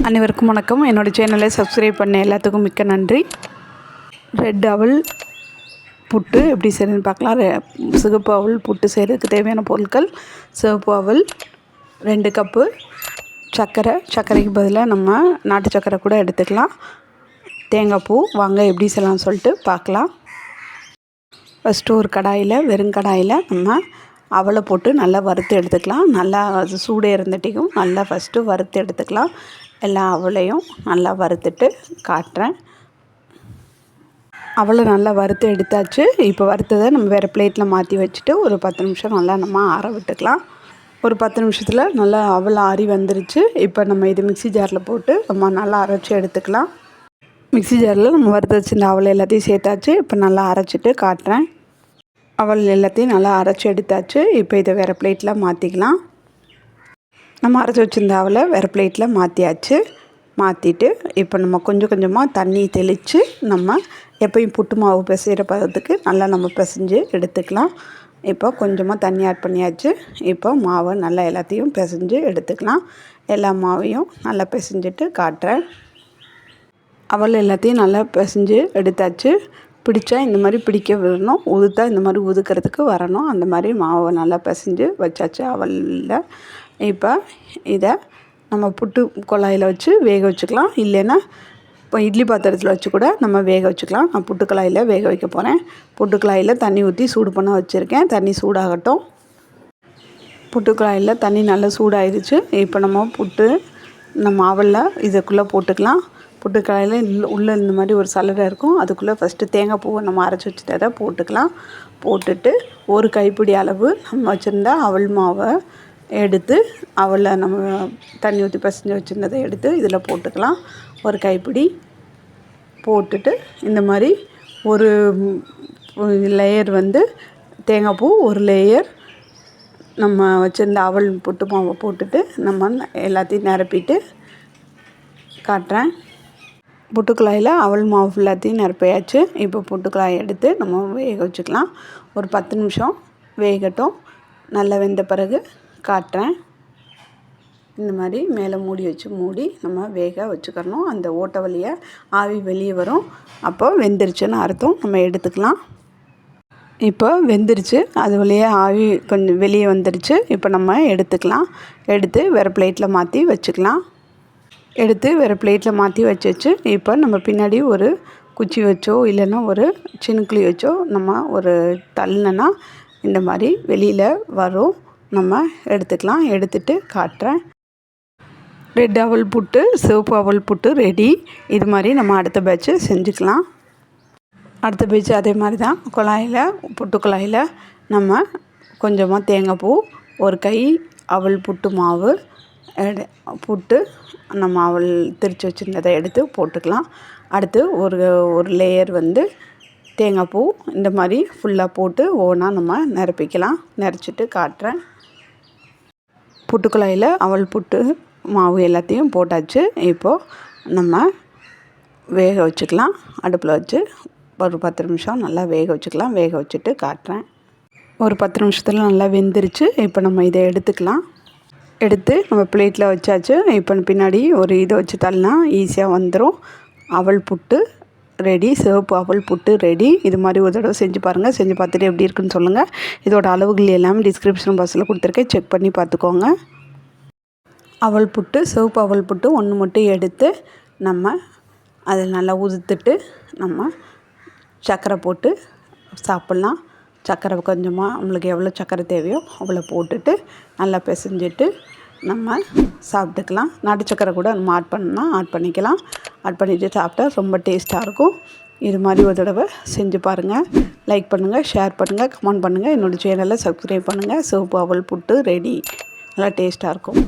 அனைவருக்கும் வணக்கம். என்னோடய சேனலை சப்ஸ்கிரைப் பண்ண எல்லாத்துக்கும் மிக்க நன்றி. ரெட் அவல் புட்டு எப்படி செய்யணும்னு பார்க்கலாம். ரெ- சிகப்பு அவல் புட்டு செய்கிறதுக்கு தேவையான பொருட்கள் சிவப்பு அவல் ரெண்டு கப்பு சர்க்கரை. சர்க்கரைக்கு பதிலாக நம்ம நாட்டு சர்க்கரை கூட எடுத்துக்கலாம். தேங்காய் பூ வாங்க எப்படி செய்யலாம்னு சொல்லிட்டு பார்க்கலாம். ஃபஸ்ட்டு ஒரு கடாயில் வெறும் கடாயில் நம்ம அவலை போட்டு நல்லா வறுத்து எடுத்துக்கலாம். நல்லா அது சூடு இருந்துட்டிக்கும் நல்லா ஃபஸ்ட்டு வறுத்து எடுத்துக்கலாம். எல்லா அவளையும் நல்லா வறுத்துட்டு காட்டுறேன். அவளை நல்லா வறுத்து எடுத்தாச்சு. இப்போ வறுத்ததை நம்ம வேறு பிளேட்டில் மாற்றி வச்சுட்டு ஒரு பத்து நிமிஷம் நல்லா நம்ம ஆற விட்டுக்கலாம். ஒரு பத்து நிமிஷத்தில் நல்லா அவள் ஆறி வந்துருச்சு. இப்போ நம்ம இது மிக்ஸி ஜாரில் போட்டு நம்ம நல்லா அரைச்சி எடுத்துக்கலாம். மிக்ஸி ஜாரில் நம்ம வறுத்து வச்சிருந்த அவலை எல்லாத்தையும் சேர்த்தாச்சு. இப்போ நல்லா அரைச்சிட்டு காட்டுறேன். அவள் எல்லாத்தையும் நல்லா அரைச்சி எடுத்தாச்சு. இப்போ இதை வேறு பிளேட்டில் மாற்றிக்கலாம் நம்ம அரைச்சி வச்சிருந்த அவளை வேறு பிளேட்டில் மாற்றியாச்சு மாற்றிட்டு இப்போ நம்ம கொஞ்சம் கொஞ்சமாக தண்ணி தெளித்து நம்ம எப்பயும் புட்டு மாவு பிசைகிற பதத்துக்கு நல்லா நம்ம பிசைஞ்சு எடுத்துக்கலாம். இப்போ கொஞ்சமாக தண்ணி ஆட் பண்ணியாச்சு. இப்போ மாவை நல்லா எல்லாத்தையும் பிசைஞ்சு எடுத்துக்கலாம். எல்லா மாவையும் நல்லா பிசைஞ்சிட்டு காட்டுறேன். அவள் எல்லாத்தையும் நல்லா பிசைஞ்சு எடுத்தாச்சு. பிடிச்சா இந்த மாதிரி பிடிக்க விடணும் உதுத்தா இந்த மாதிரி உதுக்கிறதுக்கு வரணும். அந்த மாதிரி மாவை நல்லா பிசைஞ்சு வச்சாச்சு அவலில். இப்போ இதை நம்ம புட்டு குழாயில் வச்சு வேக வச்சுக்கலாம். இல்லைன்னா இப்போ இட்லி பாத்திரத்தில் வச்சு கூட நம்ம வேக வச்சுக்கலாம். நான் புட்டு குழாயில் வேக வைக்க போகிறேன் புட்டு குழாயில் தண்ணி ஊற்றி சூடு பண்ண வச்சுருக்கேன். தண்ணி சூடாகட்டும். புட்டு குழாயில் தண்ணி நல்லா சூடாயிருச்சு. இப்போ நம்ம புட்டு நம்ம மாவில் இதுக்குள்ளே போட்டுக்கலாம். புட்டு உள்ளே இந்த மாதிரி ஒரு சல்லடை இருக்கும். அதுக்குள்ளே ஃபஸ்ட்டு தேங்காய் பூவை நம்ம அரைச்சி வச்சுட்டதை போட்டுக்கலாம். போட்டுட்டு ஒரு கைப்பிடி அளவு நம்ம வச்சுருந்த அவல் மாவை எடுத்து அவளை நம்ம தண்ணி ஊற்றி பசஞ்சு வச்சுருந்ததை எடுத்து இதில் போட்டுக்கலாம். ஒரு கைப்பிடி போட்டுட்டு இந்த மாதிரி ஒரு லேயர் வந்து தேங்காய் பூ ஒரு லேயர் நம்ம வச்சுருந்த அவல் புட்டு மாவை போட்டுட்டு நம்ம எல்லாத்தையும் நிரப்பிட்டு காட்டுறேன். புட்டுக்குழாயில் அவல் மாவு ஃபுல்லாத்தையும் நிரப்பியாச்சு. இப்போ புட்டுக்குழாய் எடுத்து நம்ம வேக வச்சுக்கலாம். ஒரு பத்து நிமிஷம் வேகட்டும். நல்லா வெந்த பிறகு காட்டுறேன். இந்த மாதிரி மேலே மூடி வச்சு மூடி நம்ம வேக வச்சுக்கிறணும் அந்த ஓட்டை வழியை ஆவி வெளியே வரும். அப்போ வெந்துருச்சுன்னு அர்த்தம். நம்ம எடுத்துக்கலாம். இப்போ வெந்துருச்சு. அது வழியே ஆவி கொஞ்சம் வெளியே வந்துருச்சு. இப்போ நம்ம எடுத்துக்கலாம். எடுத்து வேறு பிளேட்டில் மாற்றி வச்சுக்கலாம். எடுத்து வேறு பிளேட்டில் மாற்றி வச்சு வச்சு இப்போ நம்ம பின்னாடி ஒரு குச்சி வச்சோ இல்லைன்னா ஒரு சினுக்குழி வச்சோ நம்ம ஒரு தள்ளினா இந்த மாதிரி வெளியில் வரும். நம்ம எடுத்துக்கலாம். எடுத்துட்டு காட்டுறேன். ரெட் அவல் புட்டு சிவப்பு அவல் புட்டு ரெடி இது மாதிரி நம்ம அடுத்த பேட்ச்சு செஞ்சுக்கலாம். அடுத்த பேட்ச் அதே மாதிரி தான். குழாயில் புட்டு குழாயில் நம்ம கொஞ்சமாக தேங்காய் பூ ஒரு கை அவல் புட்டு மாவு எடு புட்டு நம்ம அவள் திரித்து வச்சுருந்ததை எடுத்து போட்டுக்கலாம். அடுத்து ஒரு ஒரு லேயர் வந்து தேங்காய் பூ இந்த மாதிரி ஃபுல்லாக போட்டு ஒவ்வொன்றா நம்ம நிரப்பிக்கலாம். நிறச்சிட்டு காட்டுறேன். புட்டுக்குழாயில் அவள் புட்டு மாவு எல்லாத்தையும் போட்டாச்சு. இப்போது நம்ம வேக வச்சுக்கலாம். அடுப்பில் வச்சு ஒரு பத்து நிமிஷம் நல்லா வேக வச்சுக்கலாம். வேக வச்சுட்டு காட்டுறேன். ஒரு பத்து நிமிஷத்தில் நல்லா வெந்துருச்சு. இப்போ நம்ம இதை எடுத்துக்கலாம். எடுத்து நம்ம பிளேட்டில் வச்சாச்சு. இப்போ பின்னாடி ஒரு இதை வச்சு தள்ளினா ஈஸியாக வந்துடும் அவள் புட்டு ரெடி சிவப்பு அவள் புட்டு ரெடி. இது மாதிரி ஒரு தடவை செஞ்சு பாருங்கள் செஞ்சு பார்த்துட்டு எப்படி இருக்குன்னு சொல்லுங்கள் இதோட அளவுகள் எல்லாமே டிஸ்கிரிப்ஷன் பாக்ஸில் கொடுத்துருக்கேன். செக் பண்ணி பார்த்துக்கோங்க. அவள் புட்டு சிவப்பு அவள் புட்டு ஒன்று மட்டும் எடுத்து நம்ம அதில் நல்லா உதுத்துட்டு நம்ம சர்க்கரை போட்டு சாப்பிட்லாம். சர்க்கரை கொஞ்சமாக நம்மளுக்கு எவ்வளோ சர்க்கரை தேவையோ அவ்வளோ போட்டுட்டு நல்லா பிசைஞ்சிட்டு நம்ம சாப்பிட்டுக்கலாம். நாட்டு சக்கரை கூட நம்ம ஆட் பண்ணால் ஆட் பண்ணிக்கலாம். ஆட் பண்ணிவிட்டு சாப்பிட்டா ரொம்ப டேஸ்ட்டாக இருக்கும். இது மாதிரி ஒரு தடவை செஞ்சு பாருங்கள் லைக் பண்ணுங்கள் ஷேர் பண்ணுங்கள் கமெண்ட் பண்ணுங்கள் என்னோடய சேனலை சப்ஸ்கிரைப் பண்ணுங்கள் சிவப்பு அவல் புட்டு ரெடி நல்லா டேஸ்ட்டாக இருக்கும்.